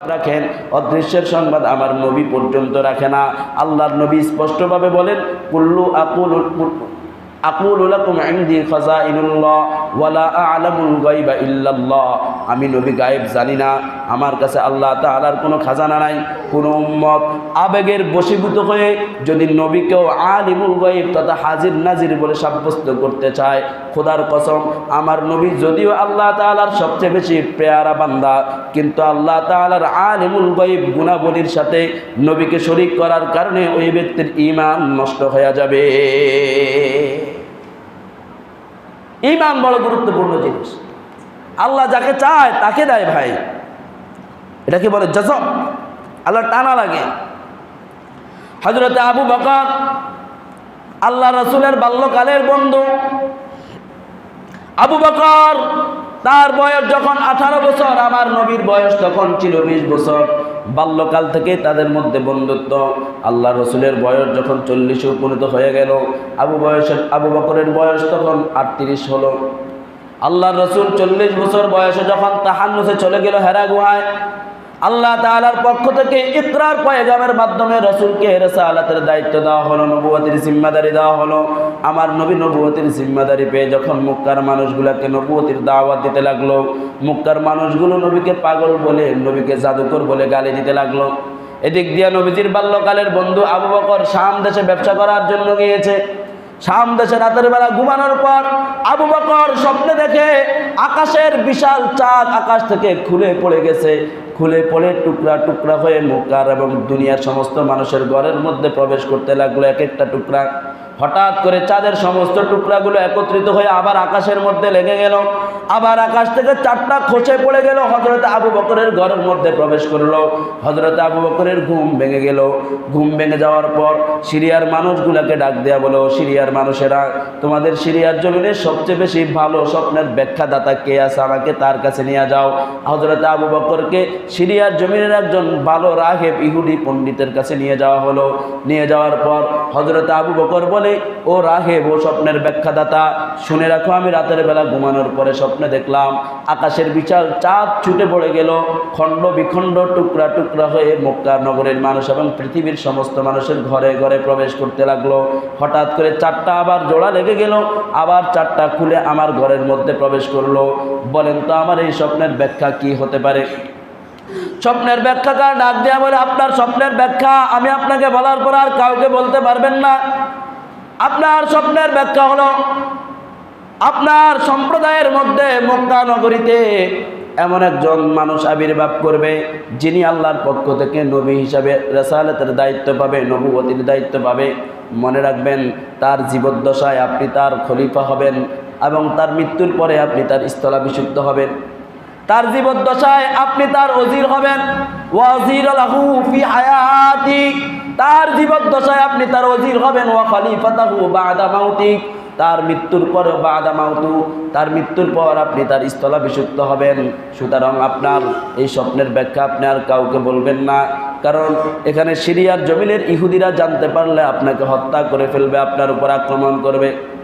রাখেন, অদৃশ্যের সংবাদ আমার নবী পর্যন্ত রাখে না। আল্লাহর নবী স্পষ্টভাবে বলেন, কুল্লু আকুল আকুল লাকুম ইনদি খাজাইনুল্লাহ। ওয়ালা আ'লামুল গায়বা ইল্লাল্লাহ। আমি নবী গায়েব জানি না। আমার কাছে আল্লাহ তাআলার কোনো খাজানা নাই, কোনো উম্মত। আবেগের বশীভূত হয়ে যদি নবীকেও আলিমুল গায়েব তথা হাজির নাজির বলে সাব্যস্ত করতে চায়, খোদার কসম, আমার নবী যদিও আল্লাহ তাআলার সবচেয়ে বেশি পেয়ারা বান্দা, কিন্তু আল্লাহ তাআলার আলিমুল গায়েব গুণাবলীর সাথে নবীকে শরিক করার কারণে ওই ব্যক্তির ঈমান নষ্ট হয়ে যাবে। ইমান বড় গুরুত্বপূর্ণ জিনিস। আল্লাহ যাকে চায়, তাকে দেয় ভাই। এটাকে বলে জজব। আল্লাহ টানা লাগে। হজরতে আবু বকর, আল্লাহ রসুলের বাল্যকালের বন্ধু। আবু বকর তার বয়স যখন আঠারো বছর, আমার নবীর বয়স তখন ছিল বিশ বছর। বাল্যকাল থেকে তাদের মধ্যে বন্ধুত্ব। আল্লাহ রসুলের বয়স যখন চল্লিশে উপনীত হয়ে গেল, আবু বয়সের, আবু বকরের বয়স তখন আটত্রিশ হলো। আল্লাহ রসুল চল্লিশ বছর বয়সে যখন তাহান্নুসে চলে গেল হেরা গুহায় আল্লাহ তাআলার পক্ষ থেকে ইকরার পয়গামের মাধ্যমে রসুলকে রেসালাতের দায়িত্ব দেওয়া হলো নবুয়তির জিম্মাদারি দেওয়া হলো। আমার নবী নবুয়তির জিম্মাদারি পেয়ে যখন মুক্কার মানুষগুলোকে নবুয়তির দাওয়াত দিতে লাগল, মুক্কার মানুষগুলো নবীকে পাগল বলে, নবীকে জাদুকর বলে গালি দিতে লাগল। এদিক দিয়ে নবীজির বাল্যকালের বন্ধু আবু বকর শাম দেশে ব্যবসা করার জন্য গিয়েছে। শাম দেশে রাতের বেলা ঘুমানোর পর আবু বকর স্বপ্নে দেখে আকাশের বিশাল চাঁদ আকাশ থেকে খুলে পড়ে গেছে। খুলে পড়ে টুকরা টুকরা হয়ে মুকার এবং দুনিয়ার সমস্ত মানুষের ঘরের মধ্যে প্রবেশ করতে লাগল এক একটা টুকরা। হঠাৎ করে চাঁদের সমস্ত টুকরাগুলো একত্রিত হয়ে আবার আকাশের মধ্যে লেগে গেল। আবার আকাশ থেকে চারটা খসে পড়ে গেল। হজরত আবু বকরের ঘরের মধ্যে প্রবেশ করল। হজরত আবু বকরের ঘুম ভেঙে গেল। ঘুম ভেঙে যাওয়ার পর সিরিয়ার মানুষগুলোকে ডাক দেয়া বলো, সিরিয়ার মানুষেরা, তোমাদের সিরিয়ার জমিনে সবচেয়ে বেশি ভালো স্বপ্নের ব্যাখ্যাদাতা কে আছে? আমাকে তার কাছে নিয়ে যাও। হজরত আবু বকরকে সিরিয়ার জমিনের একজন ভালো রাহেব ইহুদি পণ্ডিতের কাছে নিয়ে যাওয়া হলো। নিয়ে যাওয়ার পর হজরত আবু বকর বলে ও রাহে ও স্বপ্নের ব্যাখ্যাদাতা, শুনে রাখো, আমি রাতের বেলা ঘুমানোর পরে স্বপ্নে দেখলাম, আকাশের বিশাল চাঁদ ছুটে পড়ে গেল, খণ্ড বিখণ্ড, টুকরা টুকরা হয়ে মক্কা নগরের মানুষ এবং পৃথিবীর সমস্ত মানুষের ঘরে ঘরে প্রবেশ করতে লাগল। হঠাৎ করে চারটা আবার জোড়া লেগে গেল, আবার চারটা খুলে আমার ঘরের মধ্যে প্রবেশ করল। বলেন তো, আমার এই স্বপ্নের ব্যাখ্যা কি হতে পারে? স্বপ্নের ব্যাখ্যাকার ডাক দেওয়া বলে, আপনার স্বপ্নের ব্যাখ্যা, আমি আপনাকে বলার পর আর কাউকে বলতে পারবেন না। আপনার স্বপ্নের ব্যাখ্যা হলো, আপনার সম্প্রদায়ের মধ্যে মক্কা নগরীতে এমন একজন মানুষ আবির্ভাব করবে, যিনি আল্লাহর পক্ষ থেকে নবী হিসাবে রেসালতের দায়িত্ব পাবে নবুবতির দায়িত্ব পাবে। মনে রাখবেন, তার জীবদ্দশায় আপনি তার খলিফা হবেন এবং তার মৃত্যুর পরে আপনি তার স্থলাভিষিক্ত হবেন। তার জীবদ্দশায় আপনি তার অজির হবেন। ওয়াজির লাহু ফি হায়াতি তার জীবদ্দশায় আপনি তার অজির হবেন। ওয়া খলিফাতাহু বাদা মাউতি তার মৃত্যুর পর বাদা মাউতু। তার মৃত্যুর পর আপনি তার স্থলাভিষিক্ত হবেন। সুতরাং আপনার এই স্বপ্নের ব্যাখ্যা আপনি আর কাউকে বলবেন না। কারণ এখানে সিরিয়ার জমিনের ইহুদিরা জানতে পারলে আপনাকে হত্যা করে ফেলবে, আপনার উপর আক্রমণ করবে।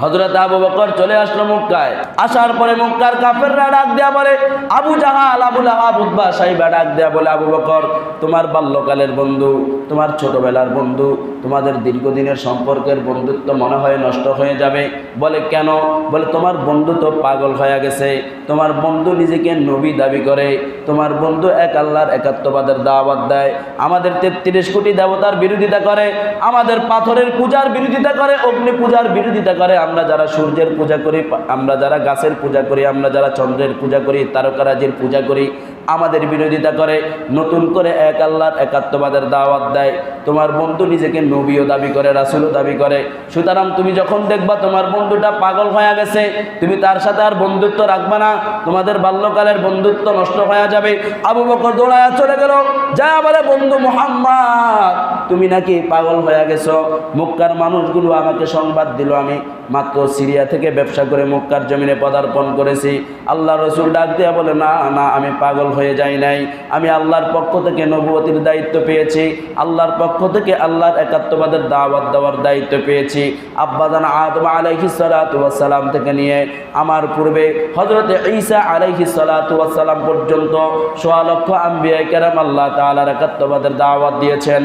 হজরত আবু বকর চলে আসলো মক্কায়। আসার পরে মক্কার কাফেররা ডাক দেয়া বলে, আবু জাহাল, আবু লাহাব উদ্বা সাহিবা ডাক দেয়া বলে, আবু বকর, তোমার বাল্যকালের বন্ধু, তোমার ছোটবেলার বন্ধু, তোমাদের দীর্ঘদিনের সম্পর্কের বন্ধুত্ব মনে হয় নষ্ট হয়ে যাবে। বলে, কেন? বলে, তোমার বন্ধু তো পাগল হয়ে গেছে। তোমার বন্ধু নিজেকে নবী দাবি করে। তোমার বন্ধু এক আল্লাহর একাত্মবাদের দাওয়াত দেয়। আমাদের তেত্রিশ কোটি দেবতার বিরোধিতা করে। আমাদের পাথরের পূজার বিরোধিতা করে। অগ্নি পূজার বিরোধিতা করে। আমরা যারা সূর্যের পূজা করি, আমরা যারা গাছের পূজা করি, আমরা যারা চন্দ্রের পূজা করি, তারকারাজির পূজা করি, আমাদের বিরোধিতা করে, নতুন করে এক আল্লাহর একাত্মবাদের দাওয়াত দেয়। তোমার বন্ধু নিজেকে নবীও দাবি করে, রাসুলও দাবি করে। সুতরাং তুমি যখন দেখবা তোমার বন্ধুটা পাগল হয়ে গেছে, তুমি তার সাথে আর বন্ধুত্ব রাখবা না। তোমাদের বাল্যকালের বন্ধুত্ব নষ্ট হয়ে যাবে। আবু বকর দৌড়ায় চলে গেল। যা বলে, বন্ধু মোহাম্মদ, তুমি নাকি পাগল হয়ে গেছো? মক্কার মানুষগুলো আমাকে সংবাদ দিল, আমি মাত্র সিরিয়া থেকে ব্যবসা করে মক্কার জমিনে পদার্পণ করেছি। আল্লাহ রসুল ডাক দিয়া বলে, না না, আমি পাগল হয়ে যাই নাই। আমি আল্লাহর পক্ষ থেকে নবুয়তির দায়িত্ব পেয়েছি। আল্লাহর পক্ষ পক্ষ থেকে আল্লাহর একাত্মবাদের দাওয়াত দেওয়ার দায়িত্ব পেয়েছি। আব্বাদান আদম আলাইহি সালাম থেকে নিয়ে আমার পূর্বে হজরত ঈসা আলাইহি সালাম পর্যন্ত সোয়া লক্ষ আম্বিয়া কেরাম আল্লাহ তাআলার একাত্মবাদের দাওয়াত দিয়েছেন।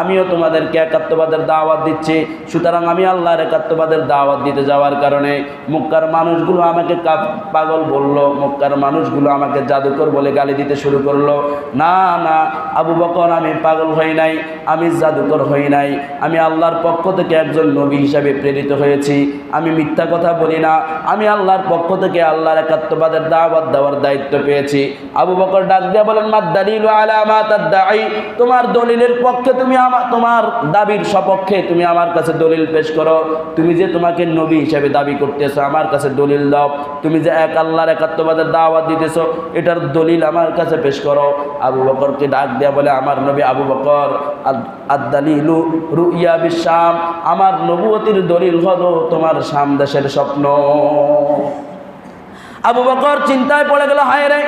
আমিও তোমাদেরকে একাত্মবাদের দাওয়াত দিচ্ছি। সুতরাং আমি আল্লাহর একাত্মবাদের দাওয়াত দিতে যাওয়ার কারণে মক্কার মানুষগুলো আমাকে পাগল বলল, মক্কার মানুষগুলো আমাকে জাদুকর বলে গালি দিতে শুরু করল। না না, আবু বকর, আমি পাগল হই নাই, আমি জাদুকর হই নাই, আমি আল্লাহর পক্ষ থেকে একজন নবী হিসাবে প্রেরিত হয়েছি, আমি মিথ্যা কথা বলি না, আমি আল্লাহর পক্ষ থেকে আল্লাহর একাত্মবাদের দাওয়াত দেওয়ার দায়িত্ব পেয়েছি। আবু বকর ডাক দিয়া বলেন মা দালিল আলামাত তোমার দলিলের পক্ষে তুমি আমার তোমার দাবির সপক্ষে তুমি আমার কাছে দলিল পেশ করো। তুমি যে তোমাকে নবী হিসাবে দাবি করতেছো, আমার কাছে দলিল দাও। তুমি যে এক আল্লাহর একাত্মবাদের দাওয়াত দিতেছো, এটার দলিল আমার কাছে পেশ করো। আবু বকরকে ডাক দেয়া বলে, আমার নবী আবু বকর আদালিলু রুইয়া বিশ্বাম আমার নবুয়তির দলিল হলো তোমার শাম দেশের স্বপ্ন। আবু বকর চিন্তায় পড়ে গেল, হায় রে,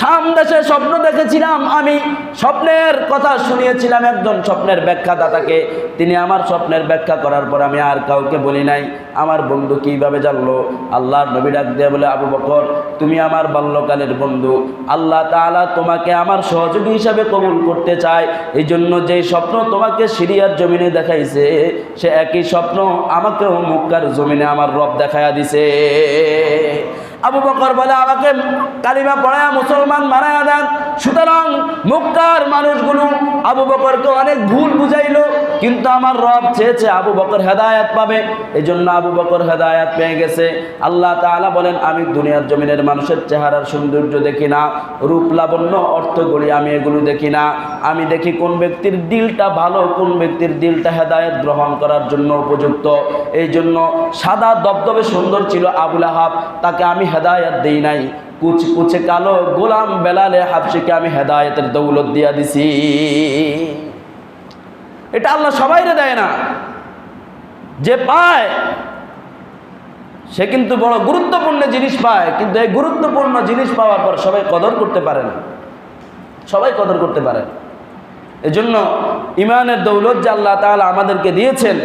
শাম দেশে স্বপ্ন দেখেছিলাম আমি। স্বপ্নের কথা শুনিয়েছিলাম একজন স্বপ্নের ব্যাখ্যাদাতাকে। তিনি আমার স্বপ্নের ব্যাখ্যা করার পর আমি আর কাউকে বলি নাই। আমার বন্ধু কীভাবে জানলো? আল্লাহর নবী ডাক দিয়ে বলে, আবু বকর, তুমি আমার বাল্যকালের বন্ধু। আল্লাহ তাআলা তোমাকে আমার সহযোগী হিসাবে কবুল করতে চায়। এই জন্য যে স্বপ্ন তোমাকে সিরিয়ার জমিনে দেখাইছে, সে একই স্বপ্ন আমাকেও মুক্কার জমিনে আমার রব দেখায়া দিছে। আবু বকর বলে আমাকে কালিমা পড়ায় মুসলমান মারায়া দেন। সুতরাং মুক্তার মানুষগুলো আবু বকরকে অনেক ভুল বুঝাইলো। কিন্তু আমার রব চেয়েছে আবু বকর হেদায়াত পাবে। এই জন্য আবু বকর হেদায়াত পেয়ে গেছে। আল্লাহ তাআলা বলেন, আমি দুনিয়ার জমিনের মানুষের চেহারার সৌন্দর্য দেখি না, রূপ লাবণ্য, অর্থ গড়ি আমি এগুলো দেখি না। আমি দেখি কোন ব্যক্তির দিলটা ভালো, কোন ব্যক্তির দিলটা হেদায়েত গ্রহণ করার জন্য উপযুক্ত। এই জন্য সাদা দবদবে সুন্দর ছিল আবুল আহাব, তাকে আমি হেদায়েত দিই নাই। কুচ কুচে কালো গোলাম বেলালে হাফসিকে আমি হেদায়তের দৌলত দিয়া দিছি। এটা আল্লাহ সবাইরে দেয় না। যে পায়, সে কিন্তু বড় গুরুত্বপূর্ণ জিনিস পায়, কিন্তু এই গুরুত্বপূর্ণ জিনিস পাওয়ার পর সবাই কদর করতে পারে না। সবাই কদর করতে পারে। এজন্য ইমানের দৌলত যে আল্লাহ তাআলা আমাদেরকে দিয়েছেন,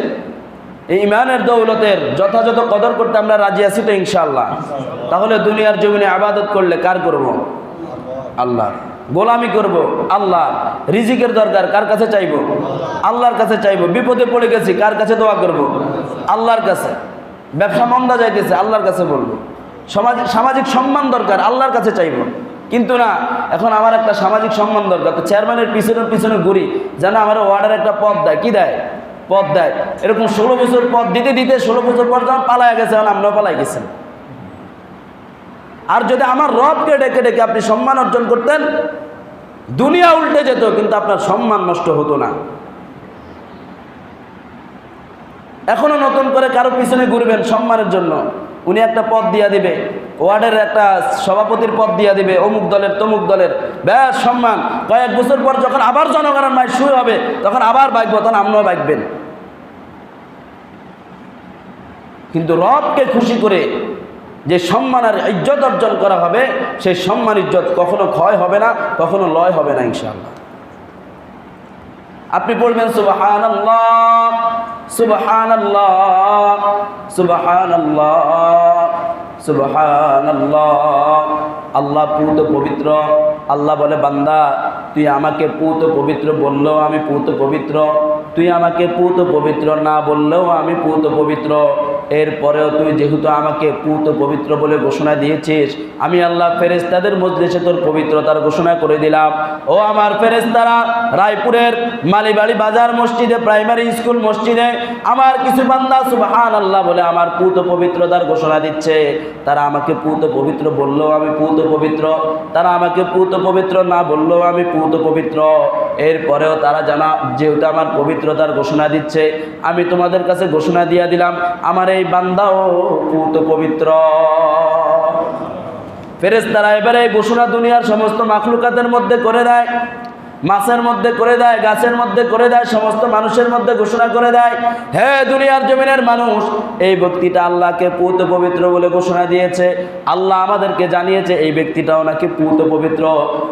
এই ইমানের দৌলতের যথাযথ কদর করতে আমরা রাজি আছি তো ইনশাল্লাহ তাহলে দুনিয়ার জমিনে আবাদত করলে কার করব? আল্লাহ। গোলামি করব। আল্লাহ, রিজিকের দরকার, কার কাছে চাইব? আল্লাহর কাছে চাইব। বিপদে পড়ে গেছি, কার কাছে দোয়া করব? আল্লাহর কাছে। ব্যবসা মন্দা যাইতেছে, আল্লাহর কাছে বলব। সমাজ, সামাজিক সম্মান দরকার, আল্লাহর কাছে চাইব। কিন্তু না, এখন আমার একটা সামাজিক সম্মান দরকার। তো চেয়ারম্যানের পিছনে পিছনে ঘুরি, যেন আমার ওয়ার্ডের একটা পদ দেয়। কি দেয়? পদ দেয়। এরকম ষোলো বছর পদ দিতে দিতে ষোলো বছর পর যখন পালায় গেছে আমরাও পালাই গেছেন আর যদি আমার রবকে ডেকে ডেকে আপনি সম্মান অর্জন করতেন, দুনিয়া উল্টে যেত, কিন্তু আপনার সম্মান নষ্ট হতো না। এখনও নতুন করে কারও পিছনে ঘুরবেন সম্মানের জন্য। উনি একটা পদ দিয়া দিবে, ওয়ার্ডের একটা সভাপতির পদ দিয়া দিবে, অমুক দলের তমুক দলের। ব্যাস, সম্মান। কয়েক বছর পর যখন আবার জনগণের মায় শুরু হবে, তখন আবার বাইকবো তখন আপনিও বাইকবেন কিন্তু রবকে খুশি করে যে সম্মান আর ইজ্জত অর্জন করা হবে, সেই সম্মান ইজ্জত কখনো ক্ষয় হবে না, কখনো লয় হবে না, ইনশাআল্লাহ। আপনি পড়বেন সুবাহান আল্লাহ পুত পবিত্র, আল্লাহ বলে, বান্দা, তুই আমাকে পুত পবিত্র বললেও আমি পুত পবিত্র, তুই আমাকে পুত পবিত্র না বললেও আমি পুত পবিত্র। এরপরেও তুই যেহেতু আমাকে পুত পবিত্র বলে ঘোষণা দিয়েছিস, আমি আল্লাহ ফেরেস্তাদের মজলিসে তোর পবিত্রতার ঘোষণা করে দিলাম। ও আমার ফেরেস্তারা রায়পুরের মালিবাড়ি বাজার মসজিদে, প্রাইমারি স্কুল মসজিদে, আমার কিছু বান্দা সুবহান আল্লাহ বলে আমার পুত পবিত্রতার ঘোষণা দিচ্ছে। তারা আমাকে পুত পবিত্র বললেও আমি পুত পবিত্র, তারা আমাকে পুত পবিত্র না বললেও আমি পুত পবিত্র। এরপরেও তারা জানা, যেহেতু আমার পবিত্রতার ঘোষণা দিচ্ছে, আমি তোমাদের কাছে ঘোষণা দিয়ে দিলাম, আমার এই বান্দাও পুত পবিত্র। ফেরেস্তারা এবারে ঘোষণা দুনিয়ার সমস্ত মাখলুকাদের মধ্যে করে দেয়। মাছের মধ্যে করে দেয়, গাছের মধ্যে করে দেয়, সমস্ত মানুষের মধ্যে ঘোষণা করে দেয়, হে দুনিয়ার জমিনের মানুষ, এই ব্যক্তিটা আল্লাহকে পুত পবিত্র বলে ঘোষণা দিয়েছে। আল্লাহ আমাদেরকে জানিয়েছে, এই ব্যক্তিটাও নাকি পুত পবিত্র।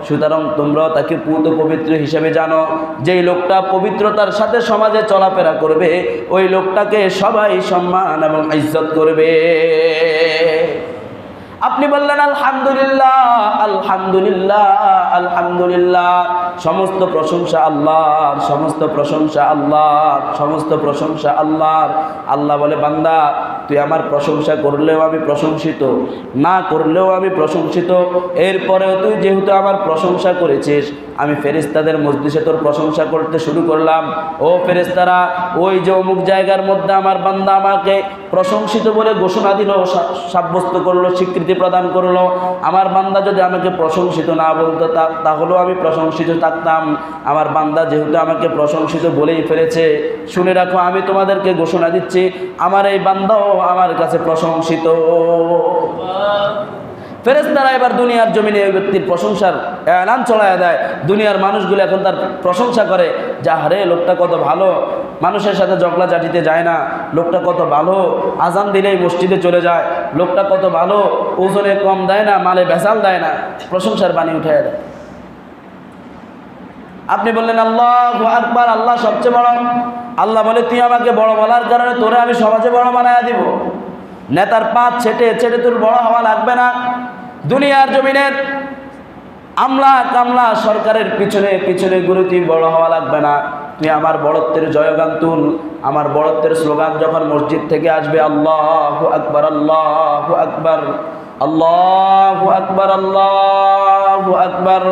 সুতরাং তোমরাও তাকে পুত পবিত্র হিসেবে জানো। যেই লোকটা পবিত্রতার সাথে সমাজে চলাফেরা করবে, ওই লোকটাকে সবাই সম্মান এবং ইজ্জত করবে। আপনি বললেন, আলহামদুলিল্লাহ আলহামদুলিল্লাহ আলহামদুলিল্লাহ। সমস্ত প্রশংসা আল্লাহর, সমস্ত প্রশংসা আল্লাহর, সমস্ত প্রশংসা আল্লাহর। আল্লাহ বলে, বান্দা, তুই আমার প্রশংসা করলেও আমি প্রশংসিত, না করলেও আমি প্রশংসিত। এরপরেও তুই যেহেতু আমার প্রশংসা করেছিস আমি ফেরেস্তাদের মসজিদে তোর প্রশংসা করতে শুরু করলাম। ও ফেরেস্তারা ওই যে অমুক জায়গার মধ্যে আমার বান্দা আমাকে প্রশংসিত বলে ঘোষণা দিল সাব্যস্ত করল, স্বীকৃতি প্রদান করল। আমার বান্দা যদি আমাকে প্রশংসিত না বলতো তাহলেও আমি প্রশংসিত থাকতাম। আমার বান্দা যেহেতু আমাকে প্রশংসিত বলেই ফেলেছে, শুনে রাখো, আমি তোমাদেরকে ঘোষণা দিচ্ছি, আমার এই বান্দাও আমার কাছে প্রশংসিত। ফেরেস্তারা এবার দুনিয়ার জমিনে ওই ব্যক্তির প্রশংসার এলান চড়ায় দেয়। দুনিয়ার মানুষগুলো এখন তার প্রশংসা করে, যা হারে লোকটা কত ভালো। মানুষের সাথে জগলা জাটিতে যায় না। লোকটা কত ভালো। আজান দিলেই মসজিদে চলে যায়। লোকটা কত ভালো। ওজনে কম দেয় না, মালে ভেসাল দেয় না। প্রশংসার বাণী উঠে দেয়। আপনি বললেন, আল্লাহ আকবার, আল্লাহ সবচেয়ে বড়। আল্লাহ বলে, তুই আমাকে বড় বলার কারণে তোরে আমি সমাজে বড় বানায় দিব। নেতার পাত ছেটে ছেটে তোর বড় হওয়া লাগবে না। দুনিয়ার জমিনের আমলা কামলা সরকারের পিছনে পিছনে ঘুরে তুই বড় হওয়া লাগবে না। তুই আমার বড়ত্বের জয়গান তুল। আমার বড়ত্বের স্লোগান যখন মসজিদ থেকে আসবে, আল্লাহ আকবার আল্লাহ আকবার আল্লাহ আকবার আল্লাহ আকবার,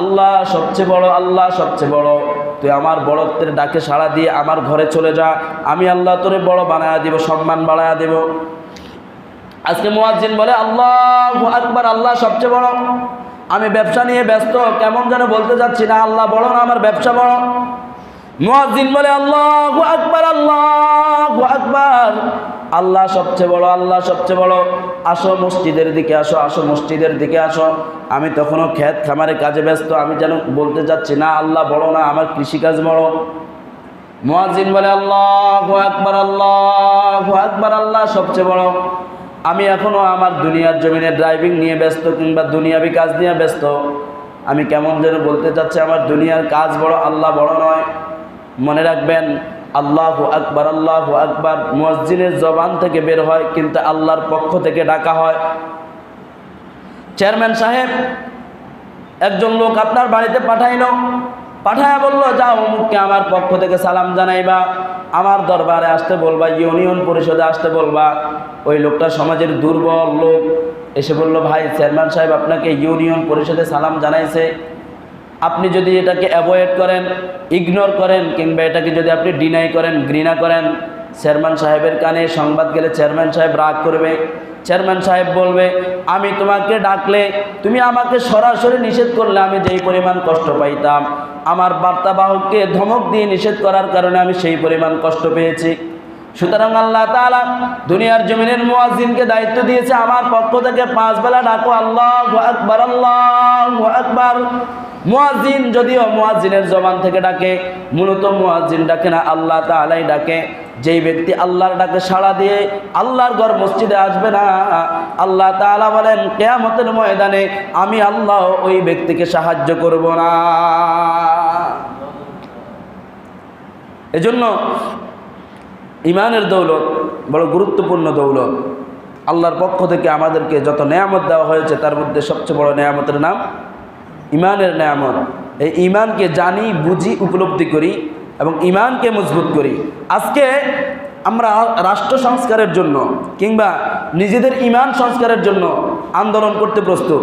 আল্লাহ সবচেয়ে বড়, আল্লাহ সবচেয়ে বড়। তুই আমার বড়ত্বের ডাকে সাড়া দিয়ে আমার ঘরে চলে যা। আমি আল্লাহ তোরে বড় বানায়া দিব, সম্মান বাড়ায়া দেব। আজকে মুয়াজ্জিন বলে, আল্লাহ আকবার, আল্লাহ সবচেয়ে বড়। আমি ব্যবসা নিয়ে ব্যস্ত, কেমন যেন বলতে যাচ্ছি না, আল্লাহ বড় না, আমার ব্যবসা বড়। মুয়াজ্জিন বলে, আল্লাহ আকবার আল্লাহ আকবার। আল্লাহ সবচেয়ে বড়, আল্লাহ সবচেয়ে বড়। আসো মসজিদের দিকে আসো আসো মসজিদের দিকে আসো। আমি তখনও ক্ষেত খামারে কাজে ব্যস্ত, আমি যেন বলতে যাচ্ছি না, আল্লাহ বড় না, আমার কৃষিকাজ বড়। মুয়াজ্জিন বলে, আল্লাহ আকবার আল্লাহ আকবার, আল্লাহ সবচেয়ে বড়। আমি এখনও আমার দুনিয়ার জমিনে ড্রাইভিং নিয়ে ব্যস্ত কিংবা দুনিয়াবি কাজ নিয়ে ব্যস্ত। আমি কেমন যেন বলতে চাচ্ছি, আমার দুনিয়ার কাজ বড়, আল্লাহ বড় নয়। মনে রাখবেন, আল্লাহ আকবার আল্লাহ আকবার। মসজিদের জবান থেকে বের হয়, কিন্তু আল্লাহর পক্ষ থেকে ডাকা হয়। চেয়ারম্যান সাহেব, একজন লোক আপনার বাড়িতে পাঠাইলো। পাঠায়া বলল, যাও অমুককে আমার পক্ষ থেকে সালাম জানাইবা। আমার দরবারে আসতে বলবা, ইউনিয়ন পরিষদে আসতে বলবা। ওই লোকটা সমাজের দুর্বল লোক। এসে বলল, ভাই, চেয়ারম্যান সাহেব আপনাকে ইউনিয়ন পরিষদে সালাম জানাইছে। আপনি যদি এটাকে অ্যাভয়েড করেন ইগনোর করেন, কিংবা এটাকে যদি আপনি ডিনাই করেন, ঘৃণা করেন, চেয়ারম্যান সাহেবের কানে সংবাদ গেলে চেয়ারম্যান সাহেব রাগ করবে। চেয়ারম্যান সাহেব বলবে, আমি তোমাকে ডাকলে, তুমি আমাকে সরাসরি নিষেধ করলে আমি যেই পরিমাণ কষ্ট পাইতাম। আমার বার্তাবাহককে ধমক দিয়ে নিষেধ করার কারণে আমি সেই পরিমাণ কষ্ট পেয়েছি। সুতরাং আল্লাহ তাআলা দুনিয়ার জমিনের মুয়াজ্জিনকে দায়িত্ব দিয়েছে, আমার পক্ষ থেকে পাঁচ বেলা ডাকো, আল্লাহ আকবার আল্লাহ আকবার। মুয়াজ্জিন যদিও মুয়াজ্জিনের জবান থেকে ডাকে, মূলত মুয়াজ্জিন ডাকে না, আল্লাহ তাআলাই ডাকে। যেই ব্যক্তি আল্লাহর ডাকে সাড়া দিয়ে আল্লাহর ঘর মসজিদে আসবে না, আল্লাহ তাআলা বলেন, কেয়ামতের ময়দানে আমি আল্লাহ ওই ব্যক্তিকে সাহায্য করব না। এজন্য ইমানের দৌলত বড় গুরুত্বপূর্ণ দৌলত। আল্লাহর পক্ষ থেকে আমাদেরকে যত নেয়ামত দেওয়া হয়েছে, তার মধ্যে সবচেয়ে বড় নেয়ামতের নাম ইমানের নেয়ামত। এই ইমানকে জানি, বুঝি, উপলব্ধি করি এবং ইমানকে মজবুত করি। আজকে আমরা রাষ্ট্র সংস্কারের জন্য কিংবা নিজেদের ইমান সংস্কারের জন্য আন্দোলন করতে প্রস্তুত।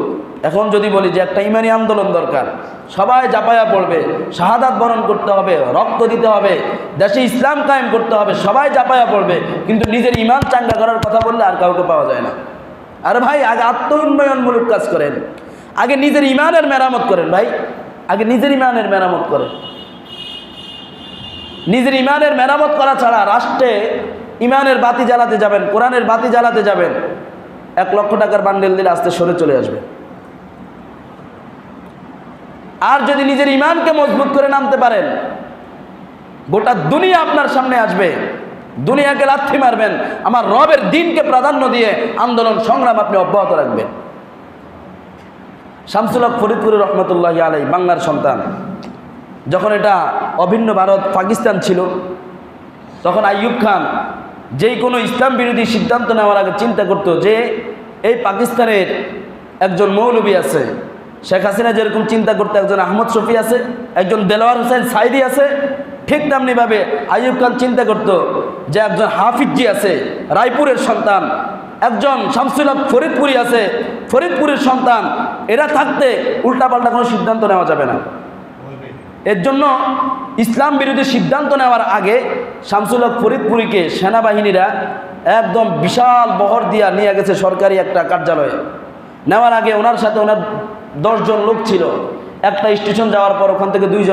এখন যদি বলি যে একটা ইমানি আন্দোলন দরকার, সবাই জাপায়া পড়বে, শাহাদাত বরণ করতে হবে, রক্ত দিতে হবে, দেশে ইসলাম কায়েম করতে হবে, সবাই জাপায়া পড়বে, কিন্তু নিজের ইমান চাঙ্গা করার কথা বললে আর কাউকে পাওয়া যায় না। আর ভাই, আগে আত্ম উন্নয়নমূলক কাজ করেন, আগে নিজের ইমানের মেরামত করেন ভাই, আগে নিজের ইমানের মেরামত করেন। নিজের ইমানের মেরামত করা ছাড়া রাষ্ট্রে ইমানের বাতি জ্বালাতে যাবেন, কোরআনের বাতি জ্বালাতে যাবেন, এক লক্ষ টাকার বান্ডেল দিলে আস্তে সরে চলে আসবে। আর যদি নিজের ইমানকে মজবুত করে নামতে পারেন, গোটা দুনিয়া আপনার সামনে আসবে। দুনিয়াকে লাথি মারবেন, আমার রবের দিনকে প্রাধান্য দিয়ে আন্দোলন, সংগ্রাম আপনি অব্যাহত রাখবেন। শামসুল হক ফরিদপুর রহমতুল্লাহ আলাই বাংলার সন্তান। যখন এটা অভিন্ন ভারত, পাকিস্তান ছিল, তখন আইয়ুব খান যেই কোনো ইসলাম বিরোধী সিদ্ধান্ত নেওয়ার আগে চিন্তা করতো যে, এই পাকিস্তানের একজন মৌলবী আছে শেখ হাসিনা যেরকম চিন্তা করতো একজন আহমদ শফি আছে, একজন দেলোয়ার হোসেন সাইদি আছে, ঠিক তেমনিভাবে আইয়ুব খান চিন্তা করত যে একজন হাফিজি আছে, রায়পুরের সন্তান, একজন শামসুল ফরিদপুরি আছে, ফরিদপুরের সন্তান, এরা থাকতে উল্টাপাল্টা কোনো সিদ্ধান্ত নেওয়া যাবে না। এর জন্য ইসলাম বিরোধী সিদ্ধান্ত নেওয়ার আগে শামসুল হক ফরিদপুরীকে সেনাবাহিনীরা একদম বিশাল বহর দিয়া নিয়ে গেছে সরকারি একটা কার্যালয়ে। নেওয়ার আগে ওনার সাথে ওনার দশজন লোক ছিল। একটা স্টেশন যাওয়ার পর ওখান থেকে দুইজন